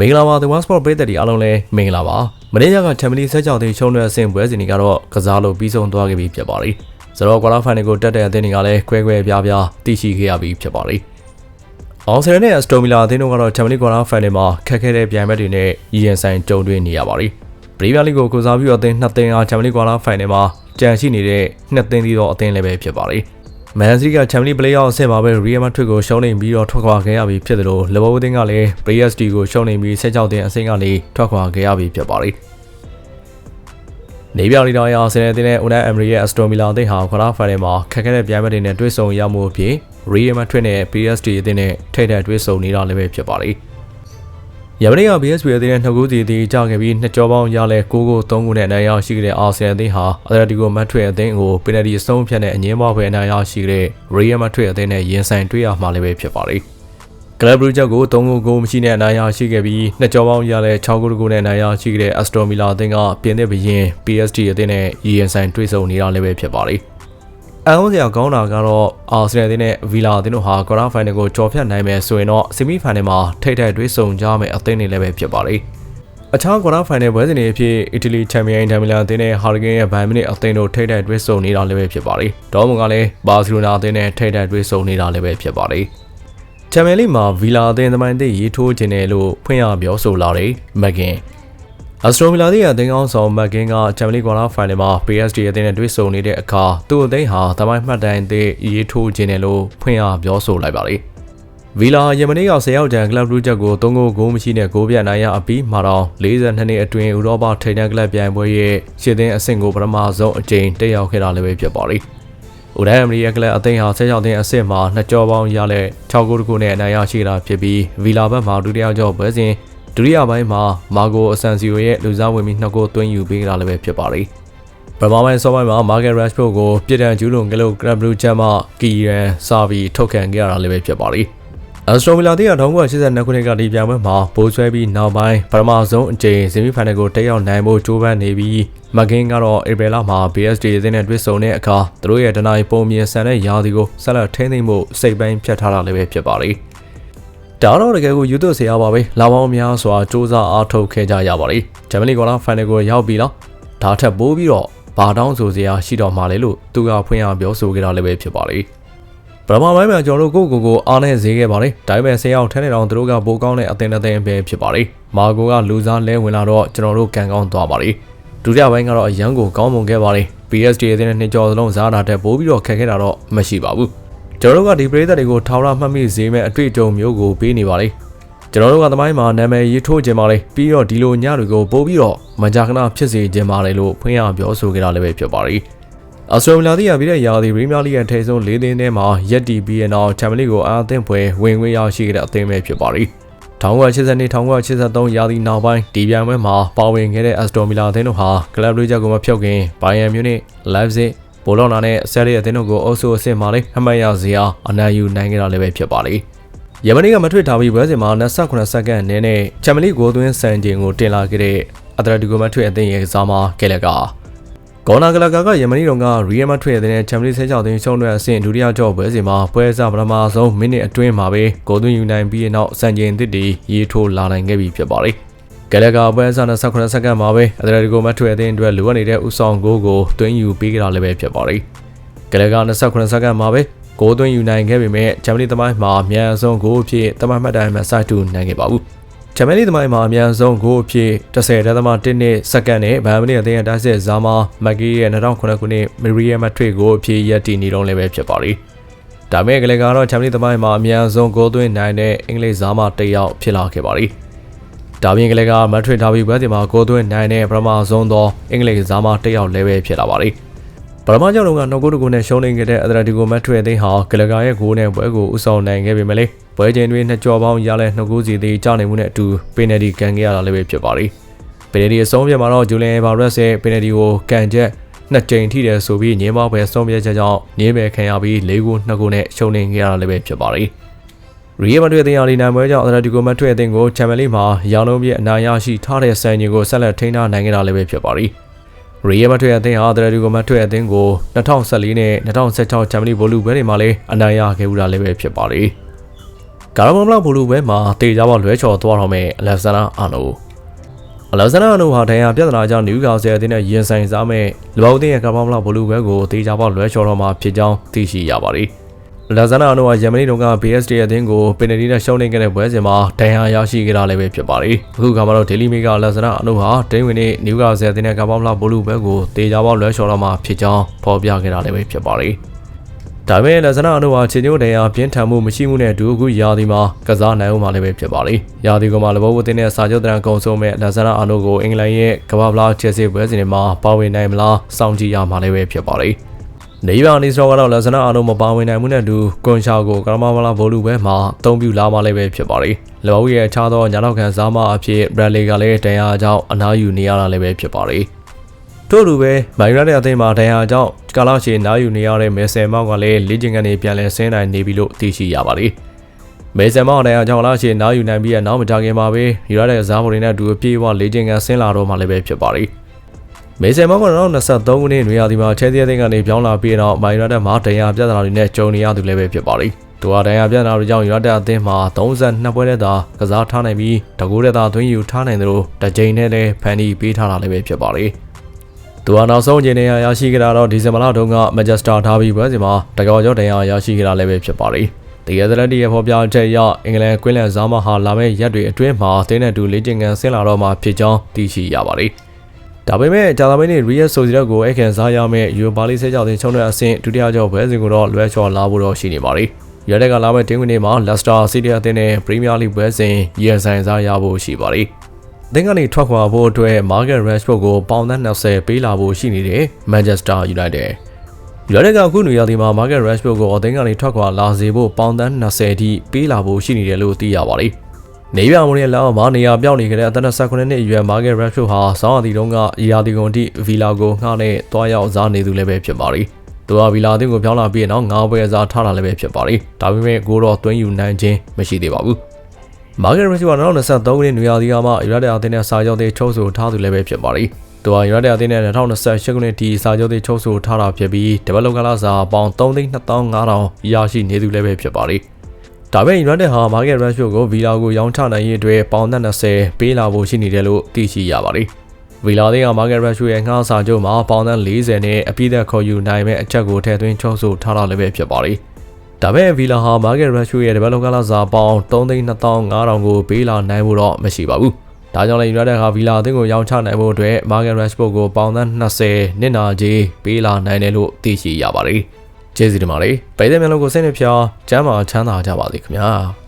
မင်္ဂလာပါ The One Sport ပရိသတ်တွေအားလုံးလည်းမင်္ဂလာပါမနေ့ကချန်ပီယံဆက်ကြောက်တဲ့ရှုံးတဲ့အဆင့်ပွဲစဉ်တွေကတော့ကစားလို့ပြီးဆုံးသွားခဲ့ပြီဖြစ်ပါတယ်ဆိုတော့ကွာလာဖိုင်နယ်ကိုတက်တဲ့အသင်းတွေကလည်းခွဲခွဲပြားပြားတည်ရှိခဲ့ရပြီဖြစ်ပါတယ်အောင်ဆယ်နဲ့အစတိုမီလာအသင်းတို့ကတော့ချန်ပီယံကွာလာဖိုင်နယ်မှာခက်ခဲတဲ့ပြိုင်ပွဲတွေနဲ့ရည်ရင်ဆိုင်ကြုံတွေ့နေရပါတယ်ပရီးမီယာလိကိုကုစားပြီးအသင်းနှစ်သင်းအားချန်ပီယံကွာလာဖိုင်နယ်မှာကြံရှိနေတဲ့နှစ်သင်းသီးသောအသင်းလည်းပဲဖြစ်ပါတယ် မန်စီးကချန်ပီယံပလေးအောက်အဆင့်မှာပဲရီယယ်မက်ဒရစ်ကိုရှုံးနေပြီးတော့ထွက်ခွာခဲ့ရပြီဖြစ်တယ်လို့လီဗာပူးအသင်းကလည်း PSG ကိုရှုံးနေပြီးဆက်ကြောက်တဲ့အဆင့်ကနေထွက်ခွာခဲ့ရပြီဖြစ်ပါတယ်။နေပြောင်လီတော်ရအောင်ဆင်နေတဲ့တဲ့ Unai Emery ရဲ့ Aston Villa အသင်းဟာခွာဖိုင်နယ်မှာခက်ခဲတဲ့ပြိုင်ပွဲတွေနဲ့တွေ့ဆုံရမှုအဖြစ် Real Madrid နဲ့ PSG အသင်းနဲ့ထိပ်ထက်တွေ့ဆုံနေတာလည်းပဲဖြစ်ပါတယ်။ ယမနေ့က BSB အသင်းနဲ့နှစ်ခုစီအသင်းကြခဲ့ပြီးနှစ်ကြောပေါင်းရလဲ6ကို3ခုနဲ့အနိုင်ရရှိခဲ့တဲ့အာဆင်အသင်းဟာအတလက်တီကိုမတ်ထွေအသင်းကိုပင်နတီအဆုံးဖြတ်တဲ့အငင်းပွားပွဲအနိုင်ရရှိခဲ့တဲ့ Real Madrid အသင်းနဲ့ရင်ဆိုင်တွေ့ရမှာလည်းပဲဖြစ်ပါတယ်။ကလပ်ဘရူးချက်ကို3ဂိုးကိုမရှိနဲ့အနိုင်ရရှိခဲ့ပြီးနှစ်ကြောပေါင်းရလဲ6ဂိုးကိုနဲ့အနိုင်ရရှိခဲ့တဲ့ Aston Villa အသင်းကပြင်သစ်ဘရင် PSG အသင်းနဲ့ရင်ဆိုင်တွေ့ဆုံနေတာလည်းပဲဖြစ်ပါတယ်။ အန်ဟိုးစရာကောင်းတာကတော့အာဆင်နယ်အသင်းနဲ့ဗီလာအသင်းတို့ဟာကွာတာဖိုင်နယ်ကိုကျော်ဖြတ်နိုင်မယ်ဆိုရင်တော့ဆီမီဖိုင်နယ်မှာထိပ်ထက်တွေ့ဆုံကြမယ်အသင်းတွေလည်းပဲဖြစ်ပါလိမ့်အခြားကွာတာဖိုင်နယ်ပွဲစဉ်တွေအဖြစ်အီတလီချန်ပီယံဒမ်မီလာအသင်းနဲ့ဟာရီဂင်ရဲ့ဘိုင်မီနစ်အသင်းတို့ထိပ်ထက်တွေ့ဆုံနေတာလည်းပဲဖြစ်ပါလိမ့်ဒေါ်မွန်ကလည်းဘာစီလိုနာအသင်းနဲ့ထိပ်ထက်တွေ့ဆုံနေတာလည်းပဲဖြစ်ပါလိမ့်ချန်ပီယံလိမှာဗီလာအသင်းသမိုင်းသစ်ရေးထိုးခြင်းတယ်လို့ဖွင့်ရပြောဆိုလာတယ်မက်ကင် အစတိုမီလာသည့်အသင်းကောင်းဆောင်မက်ကင်းကချန်ပီယံလိကွာလာဖိုင်နယ်မှာ PSG အသင်းနဲ့တွေ့ဆုံနေတဲ့အခါသူ့အသင်းဟာသမိုင်းမှတ်တိုင်သစ်ရေးထိုးခြင်းတယ်လို့ဖွင့်ရပြောဆိုလိုက်ပါလိမ့်ဗီလာယမနေ့က10ရောက်တန်ကလပ်ရူချက်ကို3ဂိုးဂိုးမရှိနဲ့ဂိုးပြတ်နိုင်ရအပြီးမှာတော့42နှစ်အတွင်းဥရောပထိပ်တန်းကလပ်ပြိုင်ပွဲရဲ့ရှစ်သင်းအဆင့်ကိုပထမဆုံးအကြိမ်တက်ရောက်ခဲ့တာလည်းပဲဖြစ်ပါလိမ့်။ဥဒိုင်အမရီယကလပ်အသင်းဟာ10ရောက်တဲ့အဆင့်မှာနှစ်ကြောပေါင်းရလဲ6ဂိုးတကူနဲ့အနိုင်ရရှိတာဖြစ်ပြီးဗီလာဘက်မှာဒုတိယကြောပွဲစဉ် ဒုတိယပိုင်းမှာမာဂိုအဆန်စီယိုရဲ့လူစားဝင်ပြီးနှစ်ဂိုးသွင်းယူပေးကြတာလည်းပဲဖြစ်ပါတယ်။ပထမပိုင်းစောပိုင်းမှာမာဂက်ရက်ရှ်ဖို့ကိုပြည်တန်ကျူးလွန်ကလို့ကရဘလူးချမ်းမှကီရန်စာပြီးထုတ်ခံခဲ့ရတာလည်းပဲဖြစ်ပါတယ်။အက်စထရိုမီလာတီက1982ခုနှစ်ကဒီပြိုင်ပွဲမှာဘိုးဆွဲပြီးနောက်ပိုင်းပထမဆုံးအကြိမ်ဆီမီဖိုင်နယ်ကိုတက်ရောက်နိုင်ဖို့ကြိုးပမ်းနေပြီးမကင်းကတော့ဧပြီလမှာ BSD အသင်းနဲ့တွေ့ဆုံတဲ့အခါသူတို့ရဲ့တနိုင်ပုံမြင်ဆန်တဲ့ယာဒီကိုဆက်လက်ထိန်းသိမ်းဖို့စိတ်ပိုင်းဖြတ်ထားတာလည်းပဲဖြစ်ပါလိမ့်။ ဒါတော့တကယ်ကိုယူသွဆရာပါပဲလာပေါင်းများစွာစူးစမ်းအားထုတ်ခဲ့ကြရပါလိမ့်ဂျမနီကောလာဖိုင်နယ်ကိုရောက်ပြီလားဒါထက်ပိုပြီးတော့ဘာတောင်းဆိုစရာရှိတော့မှလဲလို့သူကဖွင့်ရပြောဆိုခဲ့တာလည်းပဲဖြစ်ပါလိမ့်ပထမပိုင်းမှာကျွန်တော်တို့ကိုကိုကိုအားနဲ့ဈေးခဲ့ပါလေဒါပေမဲ့ဆေးအောင်ထဲနေတော့သူတို့ကပိုကောင်းတဲ့အသင်းအသင်းပဲဖြစ်ပါလေမာကိုကလူစားလဲဝင်လာတော့ကျွန်တော်တို့ကန်ကောင်းသွားပါလေဒုတိယပိုင်းကတော့အရန်ကိုကောင်းမွန်ခဲ့ပါလေ PSG အသင်းနဲ့နှစ်ကျော်စလုံးစားတာတက်ပိုးပြီးတော့ခက်ခဲတာတော့မရှိပါဘူး ကျွန်တော်တို့ကဒီပရိသတ်တွေကိုထောင်ရမှတ်မိစေမဲ့အတွေ့အကြုံမျိုးကိုပေးနေပါလေကျွန်တော်တို့ကသမိုင်းမှာနာမည်ရေးထိုးခြင်းပါလေပြီးတော့ဒီလိုညတွေကိုပို့ပြီးတော့မကြာခဏဖြစ်စေခြင်းပါလေလို့ဖွင့်ရပြောဆိုခဲ့တာလည်းပဲဖြစ်ပါလိမ့်အစတြေးလျသည့်ရပြီးတဲ့ရာသီပရီးမီးယားလိရဲ့ထိပ်ဆုံး၄သင်းထဲမှာရက်တီပြီးရင်တော့ချန်ပီယံလိကိုအားအသင့်ပွဲဝင်ခွင့်ရရှိခဲ့တဲ့အသင်းပဲဖြစ်ပါလိမ့်1982 1983ရာသီနောက်ပိုင်းဒီပြိုင်ပွဲမှာပါဝင်ခဲ့တဲ့အက်စတိုမီလာအသင်းတို့ဟာကလပ်ရေးချက်ကိုမဖြုတ်ခင်ဘိုင်ယ န်မြူနစ်လိုက်ဇစ်ဘိုလောနာနဲ့ဆယ်ရီအသင်းတို့ကိုအုပ်စုအဆင့်မှာလေးအမှတ်ရစရာအနိုင်ယူနိုင်ခဲ့တာလည်းပဲဖြစ်ပါလိမ့်ယမနီကမထွေထားပြီးပွဲစဉ်မှာ28စက္ကန့်နဲ့နဲ့ချန်ပီယံလိဂိုးသွင်းစံချိန်ကိုတင်လာခဲ့တဲ့အတလက်တီကိုမထွေအသင်းရဲ့ကစားမကဲလက်ကဂေါနာဂလာကာကယမနီတော်ကရီယယ်မထွေအသင်းနဲ့ချန်ပီယံလိဆဲချောက်သွင်းရှုံးတဲ့အဆင့်ဒုတိယကြော့ပွဲစဉ်မှာပွဲစားပထမဆုံးမိနစ်အတွင်းမှာပဲဂိုးသွင်းယူနိုင်ပြီးနောက်စံချိန်သစ်တွေရေးထိုးလာနိုင်ခဲ့ပြီဖြစ်ပါလိမ့် ကလကာပွဲစား28စက္ကန့်မှာပဲအတလက်တီကိုမထွေအသင်းအတွက်လိုအပ်နေတဲ့ဥဆောင်ဂိုးကိုသွင်းယူပေးကြတာလည်းပဲဖြစ်ပါလိမ့်ကလကာ28စက္ကန့်မှာပဲဂိုးသွင်းယူနိုင်ခဲ့ပေမဲ့ဂျာမနီသမိုင်းမှာအများဆုံးဂိုးအဖြစ်တမန်မှတ်တိုင်မှာစိုက်တူနိုင်ခဲ့ပါဘူးဂျာမနီသမိုင်းမှာအများဆုံးဂိုးအဖြစ်10.1နှစ်စက္ကန့်နဲ့ဗန်မနီအသင်းရဲ့တိုက်စစ်ဇာမာမက်ကီရဲ့2009ခုနှစ်မရီယာမထရစ်ဂိုးအဖြစ်ရပ်တည်နေတော့လည်းပဲဖြစ်ပါလိမ့်ဒါမဲ့ကလေးကတော့ဂျာမနီသမိုင်းမှာအများဆုံးဂိုးသွင်းနိုင်တဲ့အင်္ဂလိပ်ဇာမာတစ်ယောက်ဖြစ်လာခဲ့ပါလိမ့် ဒါပြင်ကလေးကမက်ထရစ်ဒါဘီပွဲစဉ်မှာဂိုးသွင်းနိုင်တဲ့ပထမဆုံးသောအင်္ဂလိပ်ဇာမာတစ်ယောက်လည်းပဲဖြစ်လာပါလိမ့်ပထမကြောက်လုံးကနှုတ်ကုတ်တကူနဲ့ရှုံးနေခဲ့တဲ့အက်တလက်တီကိုမက်ထရီအသင်းဟာဂလကာရဲ့ဂိုးနဲ့ပွဲကိုဥဆောင်နိုင်ခဲ့ပေမဲ့လေပွဲချိန်တွင်နှစ်ကြော်ပေါင်းရလဲနှုတ်ကုတ်စီသေးကြနိုင်မှုနဲ့အတူပင်နယ်တီကန်ခဲ့ရတာလည်းပဲဖြစ်ပါလိမ့်ပင်နယ်တီအဆုံးပြမှာတော့ဂျူလင်ဘာရက်စ်ရဲ့ပင်နယ်တီကိုကန်ချက်နှစ်ကြိမ်ထိတယ်ဆိုပြီးညင်းမောက်ပဲဆုံးပြချက်ကြောင့်ညင်းပဲခံရပြီး၄ခုနှစ်ခုနဲ့ရှုံးနေခဲ့ရတာလည်းပဲဖြစ်ပါလိမ့် ရီယယ်မက်ဒရစ်အသင်းအားလီနိုင်ပွဲကြောင့်အက်တလက်တီကိုမက်ထရီအသင်းကိုချန်ပီယံလိမှာရောင်းလုံးပြည့်အနာရရှိထားတဲ့စံချိန်ကိုဆက်လက်ထိန်းထားနိုင်ခဲ့တာလည်းပဲဖြစ်ပါလိမ့်ရီယယ်မထွေအသင်းဟာတရတူကိုမထွေအသင်းကို2014နဲ့2016ချန်ပီယံလိဗိုလ်လုပွဲတွေမှာလည်းအနိုင်ရခဲ့ဦးတာလည်းပဲဖြစ်ပါလေကာရမဘလောက်ဘူလူပဲမှာတေကြပေါလွဲချော်သွားတော့မယ်အလက်ဇန်နာအာနိုအလက်ဇန်နာအာနိုဟာဒဏ်ရာပြဿနာကြောင့်နယူကာဆယ်အသင်းနဲ့ရင်ဆိုင်စားမဲ့လဘောက်တင်ရဲ့ကာရမဘလောက်ဘူလူပဲကိုတေကြပေါလွဲချော်တော့မှာဖြစ်ကြောင်းသိရှိရပါတယ် လဇနာအနိုကယမနီတုန်းက BSD အသင်းကိုပင်နယ်တီနဲ့ရှုံးနေခဲ့တဲ့ပွဲစဉ်မှာဒဏ်ရာရရှိခဲ့တာလည်းပဲဖြစ်ပါတယ်။အခုကမှတော့ Daily Mail ကလဇနာအနိုဟာဒိန်းဝင်နေနယူကာဆယ်အသင်းနဲ့ကပောင်းဖလာဘိုလူဘက်ကိုတေချာပေါလွှဲချော်တော့မှဖြစ်ကြောင်းဖော်ပြခဲ့တာလည်းပဲဖြစ်ပါတယ်။ဒါပေမဲ့လဇနာအနိုဟာခြေညိုးဒဏ်ရာပြင်းထန်မှုမရှိမှုနဲ့အတူအခုရာသီမှာကစားနိုင်အောင်မှလည်းပဲဖြစ်ပါတယ်။ရာသီကမှလဘောဝတင်တဲ့စာချုပ်တရန်ကုံဆုံးမဲ့လဇနာအနိုကိုအင်္ဂလန်ရဲ့ကမ္ဘာဖလားချယ်ဆီပွဲစဉ်တွေမှာပါဝင်နိုင်မလားစောင့်ကြည့်ရမှာလည်းပဲဖြစ်ပါတယ်။ နေပါနီစတော့ကတော့လက်စနာအားလုံးမပါဝင်နိုင်မှုနဲ့အတူကွန်ရှာကိုကရမမလာဘိုလူပဲမှာအသုံးပြုလာမှလည်းပဲဖြစ်ပါတယ်။လော်ဝီရဲ့အခြားသောညာနောက်ခံစားမအဖြစ်ဘရလီကလည်းတန်ရာကြောင့်အနားယူနေရတာလည်းပဲဖြစ်ပါတယ်။ထို့လူပဲမိုင်ရတဲ့အသင်းမှာတန်ရာကြောင့်ကာလာရှေနားယူနေရတဲ့မဲဆယ်မောက်ကလည်းလေ့ကျင့်ကနေပြန်လည်ဆင်းနိုင်နေပြီလို့သိရှိရပါတယ်။မဲဆယ်မောက်တန်ရာကြောင့်လာရှေနားယူနိုင်ပြီးနောက်မကြခင်မှာပဲယူရတဲ့ဇာမိုတွေနဲ့အတူအပြေးအဝလေ့ကျင့်ကန်ဆင်းလာတော့မှလည်းပဲဖြစ်ပါတယ်။ မေဆယ်မောင်ကတော့23ခုနှစ်နွေရာသီမှာချဲစီအသင်းကနေပြောင်းလာပြီးတော့မိုင်ရတက်မှာဒဏ်ရာပြဿနာတွေနဲ့ကြုံနေရသူလည်းပဲဖြစ်ပါလိမ့်။သူဟာဒဏ်ရာပြဿနာတွေကြောင့်ယူရတက်အသင်းမှာ32ပွဲတဲ့သာကစားထားနိုင်ပြီးတကူတဲ့သာသွင်းယူထားနိုင်တယ်လို့တကြိမ်နဲ့လည်းဖန်တီးပေးထားတာလည်းပဲဖြစ်ပါလိမ့်။သူဟာနောက်ဆုံးချိန်နဲ့ရရှိခဲ့တာတော့ဒီဇင်ဘာလတုန်းကမန်ချက်စတာဒါဘီပွဲစဉ်မှာတကောကျော်ဒဏ်ရာရရှိခဲ့တာလည်းပဲဖြစ်ပါလိမ့်။တကယ်သလက်တီရဲ့ဖော်ပြချက်အရအင်္ဂလန်ကွင်းလန်ဇာမဟာလာမယ့်ရက်တွေအတွင်းမှာတင်းနဲ့တူလေ့ကျင့်ခန်းဆင်းလာတော့မှဖြစ်ကြောင်းသိရှိရပါလိမ့်။ ဒါပေမဲ့ဂျာမနီရီယယ်ဆိုစီရက်ကိုအခန့်စားရမယ့်ယူပါလီဆဲကြောင့်တင်ချုံတဲ့အဆင့်ဒုတိယကြောင့်ဘဲစဉ်ကိုတော့လွဲချော်လာဖို့တော့ရှိနေပါလိမ့်။ရတဲ့ကလာမယ့်တင်းဝင်နေမှာလက်စတာစီးတီးအသင်းနဲ့ပရီးမီးယားလိဘဲစဉ်ရင်ဆိုင်စားရဖို့ရှိပါလိမ့်။အသင်းကနေထွက်ခွာဖို့အတွက် Market Rashford ကိုပေါင်သန်း20ပေးလာဖို့ရှိနေတယ် Manchester United ။ရတဲ့ကအခုနေရာဒီမှာ Market Rashford ကိုအသင်းကနေထွက်ခွာလာစေဖို့ပေါင်သန်း20အထိပေးလာဖို့ရှိနေတယ်လို့သိရပါလိမ့်။ နေပြမုံရဲ့လောက်မှာနေရာပြောင်းနေကြတဲ့အသက်29နှစ်အရွယ်မာဂက်ရက်ရှုဟာဆောင်းအတီတုန်းကရီယာတီကွန်တီဗီလာကိုငှားနဲ့တွားရောက်စားနေသူလည်းပဲဖြစ်ပါလိ။သူဟာဗီလာအသင်းကိုပြောင်းလာပြီးနောက်ငါးပွဲစားထားတာလည်းပဲဖြစ်ပါလိ။ဒါပေမဲ့ကိုတော့သွင်းယူနိုင်ခြင်းမရှိသေးပါဘူး။မာဂက်ရက်ရှုက2023ခုနှစ်နွေရာသီကမှယူရိုက်တက်အသင်းနဲ့စာချုပ်တွေချုပ်ဆိုထားသူလည်းပဲဖြစ်ပါလိ။သူဟာယူရိုက်တက်အသင်းနဲ့2028ခုနှစ်ဒီစာချုပ်တွေချုပ်ဆိုထားတာဖြစ်ပြီးတပတ်လုံးကလာစာပေါင်3,2500ရရှိနေသူလည်းပဲဖြစ်ပါလိ။ ဒါပေမဲ့ United ဟာ Market Rashford ကို Villa ကိုရောင်းချနိုင်ရေးအတွက်ပေါင်သက်20ပေးလာဖို့ရှိနေတယ်လို့သိရှိရပါတယ်။ Villa တွေက Market Rashford ရဲ့ငှားစာချုပ်မှာပေါင်သက်40နဲ့အပြည့်သက်ခေါ်ယူနိုင်မဲ့အချက်ကိုထည့်သွင်းချုပ်ဆိုထားတာလည်းပဲဖြစ်ပါတယ်။ဒါပေမဲ့ Villa ဟာ Market Rashford ရဲ့ develop ကလာစာပေါင်3,2500ကိုပေးလာနိုင်ဖို့တော့မရှိပါဘူး။ဒါကြောင့်လည်း United ဟာ Villa အသင်းကိုရောင်းချနိုင်ဖို့အတွက် Market Rashford ကိုပေါင်သက်20နစ်နာကြေးပေးလာနိုင်တယ်လို့သိရှိရပါတယ်။ ကျေးဇူးတင်ပါတယ်။ပိတ်တဲ့မျိုးလုံးကိုစိတ်နှပြချမ်းသာချမ်းသာကြပါစေခင်ဗျာ။